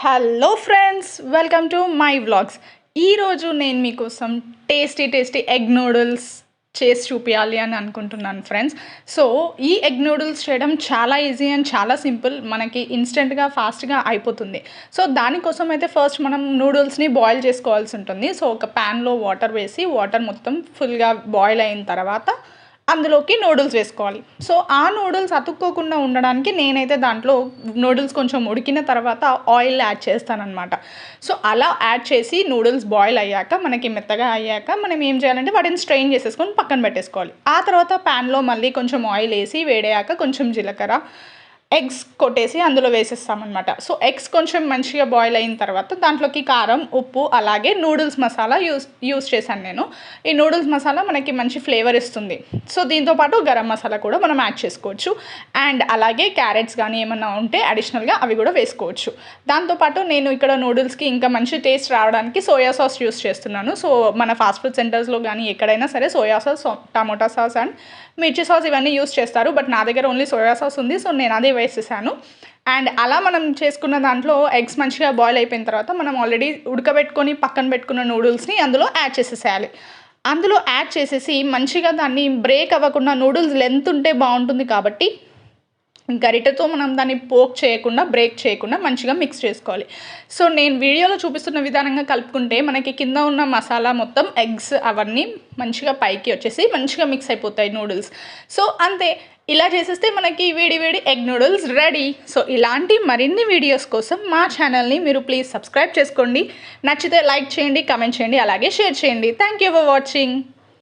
Hello friends welcome to my vlogs ఈరోజు నేను మీకోసం టేస్టీ టేస్టీ ఎగ్ నూడిల్స్ చేసి చూపించాలి అని అనుకుంటున్నాను ఫ్రెండ్స్ సో ఈ ఎగ్ నూడిల్స్ చేయడం చాలా ఈజీ అండ్ చాలా సింపుల్ మనకి ఇన్స్టెంట్గా ఫాస్ట్గా అయిపోతుంది. సో దానికోసం అయితే ఫస్ట్ మనం నూడిల్స్ని బాయిల్ చేసుకోవాల్సి ఉంటుంది. సో ఒక ప్యాన్లో వాటర్ వేసి వాటర్ మొత్తం ఫుల్గా బాయిల్ అయిన తర్వాత అందులోకి నూడిల్స్ వేసుకోవాలి. సో ఆ నూడిల్స్ అతుక్కోకుండా ఉండడానికి నేనైతే దాంట్లో నూడిల్స్ కొంచెం ఉడికిన తర్వాత ఆయిల్ యాడ్ చేస్తానన్నమాట. సో అలా యాడ్ చేసి నూడిల్స్ బాయిల్ అయ్యాక మనకి మెత్తగా అయ్యాక మనం ఏం చేయాలంటే వాటిని స్ట్రెయిన్ చేసేసుకొని పక్కన పెట్టేసుకోవాలి. ఆ తర్వాత ప్యాన్లో మళ్ళీ కొంచెం ఆయిల్ వేసి వేడయ్యాక కొంచెం జీలకర్ర ఎగ్స్ కొట్టేసి అందులో వేసేస్తామన్నమాట. సో ఎగ్స్ కొంచెం మంచిగా బాయిల్ అయిన తర్వాత దాంట్లోకి కారం ఉప్పు అలాగే నూడిల్స్ మసాలా యూస్ యూస్ చేశాను నేను. ఈ నూడిల్స్ మసాలా మనకి మంచి ఫ్లేవర్ ఇస్తుంది. సో దీంతోపాటు గరం మసాలా కూడా మనం యాడ్ చేసుకోవచ్చు. అండ్ అలాగే క్యారెట్స్ కానీ ఏమన్నా ఉంటే అడిషనల్గా అవి కూడా వేసుకోవచ్చు. దాంతోపాటు నేను ఇక్కడ నూడిల్స్కి ఇంకా మంచి టేస్ట్ రావడానికి సోయా సాస్ యూస్ చేస్తున్నాను. సో మన ఫాస్ట్ ఫుడ్ సెంటర్స్లో కానీ ఎక్కడైనా సరే soya sauce tomato sauce and మిర్చి సాస్ ఇవన్నీ యూస్ చేస్తారు. బట్ నా దగ్గర ఓన్లీ సోయా సాస్ ఉంది. సో నేను అదే వేసేసాను. అండ్ అలా మనం చేసుకున్న దాంట్లో ఎగ్స్ మంచిగా బాయిల్ అయిపోయిన తర్వాత మనం ఆల్రెడీ ఉడకబెట్టుకొని పక్కన పెట్టుకున్న నూడిల్స్ని అందులో యాడ్ చేసేసేయాలి. అందులో యాడ్ చేసేసి మంచిగా దాన్ని బ్రేక్ అవ్వకుండా నూడిల్స్ లెంత్ ఉంటే బాగుంటుంది కాబట్టి గరిటతో మనం దాన్ని పోక్ చేయకుండా బ్రేక్ చేయకుండా మంచిగా మిక్స్ చేసుకోవాలి. సో నేను వీడియోలో చూపిస్తున్న విధానంగా కలుపుకుంటే మనకి కింద ఉన్న మసాలా మొత్తం ఎగ్స్ అవన్నీ మంచిగా పైకి వచ్చేసి మంచిగా మిక్స్ అయిపోతాయి నూడిల్స్. సో అంతే. ఇలా చేసేస్తే మనకి వేడి వేడి ఎగ్ నూడిల్స్ రెడీ. సో ఇలాంటి మరిన్ని వీడియోస్ కోసం మా ఛానల్ని మీరు ప్లీజ్ సబ్స్క్రైబ్ చేసుకోండి. నచ్చితే లైక్ చేయండి కమెంట్ చేయండి అలాగే షేర్ చేయండి. Thank you for watching